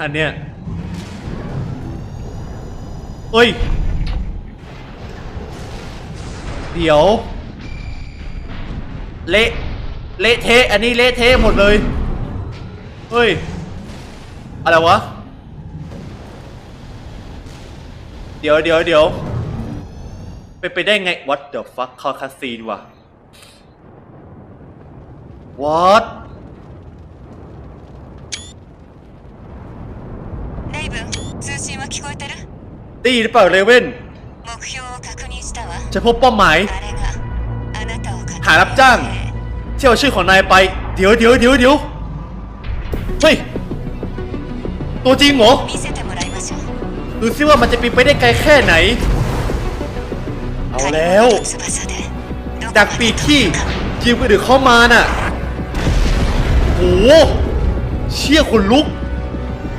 อันเนี้ยเอ้ย เดี๋ยว เละเละเทะอันนี้เละเทะหมดเลยเฮ้ย อะไรวะ เดี๋ยวเดี๋ยวเดี๋ยวไปไปได้ไง what the fuck คอคาซีนวะ what レイブン通信は聞こえてる ได้ยินหรือเปล่าเรเว่น 目標を確認したわ จะพบเป้าหมาย あれがあなたをかけ หารับจ้าง ที่เอาชื่อของนายไป เดี๋ยวเดี๋ยวเดี๋ยวเดี๋ยวเฮ้ย ตัวจริงเหรอ 見せてもらいましょう ดูซิว่ามันจะปีนไปได้ไกลแค่ไหน เอาแล้ว 翼でどこ จาก まで ปีก 飛 ที่ ぶか ยิงไปถึงเข้ามาน่ะโหเชี่ยคนลุก